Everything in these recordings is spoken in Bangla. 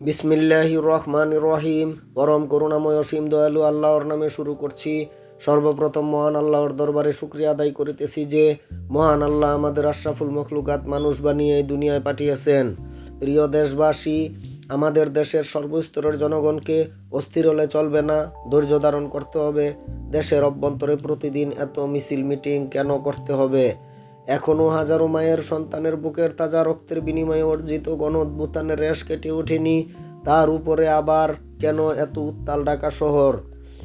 বিসমিল্লাহ রহমান রহিম। পরম করুণাময় অসীম দয়ালু আল্লাহর নামে শুরু করছি। সর্বপ্রথম মহান আল্লাহর দরবারে শুক্রিয়া আদায় করিতেছি যে মহান আল্লাহ আমাদের আশরাফুল মখলুকাত মানুষ বানিয়ে এই দুনিয়ায় পাঠিয়েছেন। প্রিয় দেশবাসী, আমাদের দেশের সর্বস্তরের জনগণকে অস্থির হলে চলবে না, ধৈর্য ধারণ করতে হবে। দেশের অভ্যন্তরে প্রতিদিন এত মিছিল, মিটিং কেন করতে হবে? এখনও হাজারো মায়ের সন্তানের বুকের তাজা রক্তের বিনিময়ে অর্জিত গণঅদ্ভুতানের রেশ কেটে ওঠেনি, তার উপরে আবার কেন এত উত্তাল ঢাকা শহর?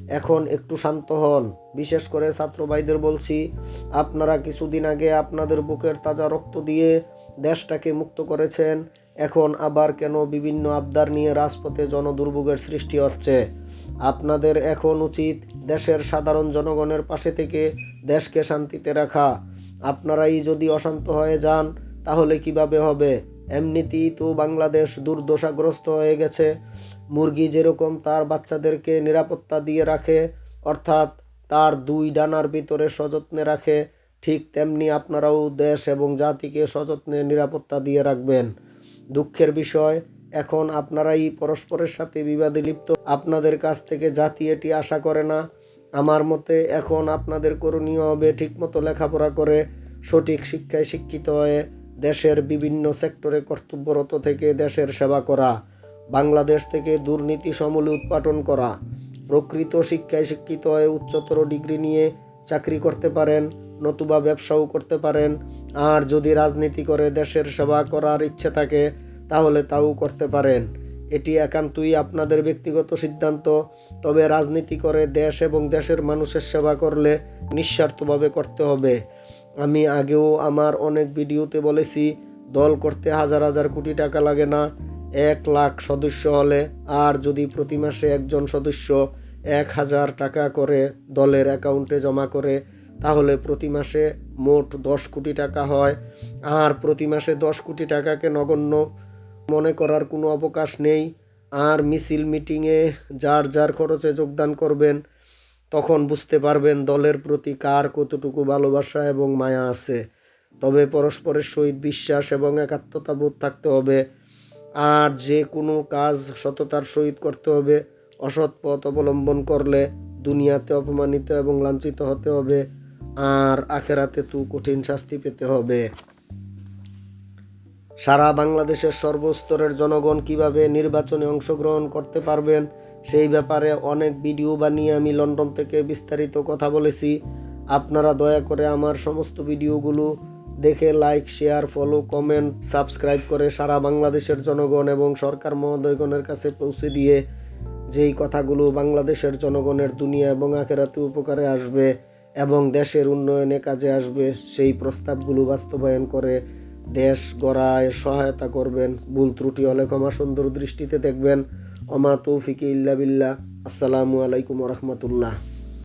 এখন একটু শান্ত হন। বিশেষ করে ছাত্র ভাইদের বলছি, আপনারা কিছুদিন আগে আপনাদের বুকের তাজা রক্ত দিয়ে দেশটাকে মুক্ত করেছেন, এখন আবার কেন বিভিন্ন আবদার নিয়ে রাজপথে জনদুর্ভোগের সৃষ্টি হচ্ছে? আপনাদের এখন উচিত দেশের সাধারণ জনগণের পাশে থেকে দেশকে শান্তিতে রাখা। আপনারাই যদি অশান্ত হয়ে যান, তাহলে কীভাবে হবে? এমনিতেই তো বাংলাদেশ দুর্দশাগ্রস্ত হয়ে গেছে। মুরগি যেরকম তার বাচ্চাদেরকে নিরাপত্তা দিয়ে রাখে, অর্থাৎ তার দুই ডানার ভিতরে সযত্নে রাখে, ঠিক তেমনি আপনারাও দেশ এবং জাতিকে সযত্নে নিরাপত্তা দিয়ে রাখবেন। দুঃখের বিষয়, এখন আপনারাই পরস্পরের সাথে বিবাদে লিপ্ত। আপনাদের কাছ থেকে জাতি এটি আশা করে না। আমার মতে এখন আপনাদের করণীয় হবে ঠিকমতো লেখাপড়া করে, সঠিক শিক্ষায় শিক্ষিত হয়ে দেশের বিভিন্ন সেক্টরে কর্তব্যরত থেকে দেশের সেবা করা, বাংলাদেশ থেকে দুর্নীতি সমূলে উৎপাটন করা, প্রকৃত শিক্ষায় শিক্ষিত হয়ে উচ্চতর ডিগ্রি নিয়ে চাকরি করতে পারেন, নতুবা ব্যবসাও করতে পারেন, আর যদি রাজনীতি করে দেশের সেবা করার ইচ্ছে থাকে, তাহলে তাও করতে পারেন। এটি একান্তই আপনাদের ব্যক্তিগত সিদ্ধান্ত। তবে রাজনীতি করে দেশ এবং দেশের মানুষের সেবা করলে নিঃস্বার্থভাবে করতে হবে। আমি আগেও আমার অনেক ভিডিওতে বলেছি, দল করতে হাজার হাজার কোটি টাকা লাগে না, এক লাখ সদস্য হলে, আর যদি প্রতি মাসে একজন সদস্য এক হাজার টাকা করে দলের অ্যাকাউন্টে জমা করে, তাহলে প্রতি মাসে মোট দশ কোটি টাকা হয়। আর প্রতি মাসে দশ কোটি টাকাকে নগণ্য মনে করার কোনো অবকাশ নেই। আর মিছিল মিটিংয়ে যার যার খরচে যোগদান করবেন, তখন বুঝতে পারবেন দলের প্রতি কার কতটুকু ভালোবাসা এবং মায়া আছে। তবে পরস্পরের সহিত বিশ্বাস এবং একাত্মতা বোধ থাকতে হবে। আর যে কোনো কাজ সততার সহিত করতে হবে। অসৎ পথ অবলম্বন করলে দুনিয়াতে অপমানিত এবং লাঞ্ছিত হতে হবে। আর আখেরাতে তু কঠিন শাস্তি পেতে হবে। সারা বাংলাদেশের সর্বস্তরের জনগণ কীভাবে নির্বাচনে অংশগ্রহণ করতে পারবেন, সেই ব্যাপারে অনেক ভিডিও বানিয়ে আমি লন্ডন থেকে বিস্তারিত কথা বলেছি। আপনারা দয়া করে আমার সমস্ত ভিডিওগুলো দেখে like, share, follow, comment, subscribe করে সারা বাংলাদেশের জনগণ এবং সরকার মহোদয়গণের কাছে পৌঁছে দিয়ে যেই কথাগুলো বাংলাদেশের জনগণের দুনিয়া এবং আখেরাতে উপকারে আসবে এবং দেশের উন্নয়নে কাজে আসবে, সেই প্রস্তাবগুলো বাস্তবায়ন করে দেশ গড়ায় সহায়তা করবেন, ভুল ত্রুটি হলে ক্ষমা সুন্দর দৃষ্টিতে দেখবেন। অমা তৌফিকে ইল্লা বিল্লা আসসালামু আলাইকুম রহমতুল্লাহ।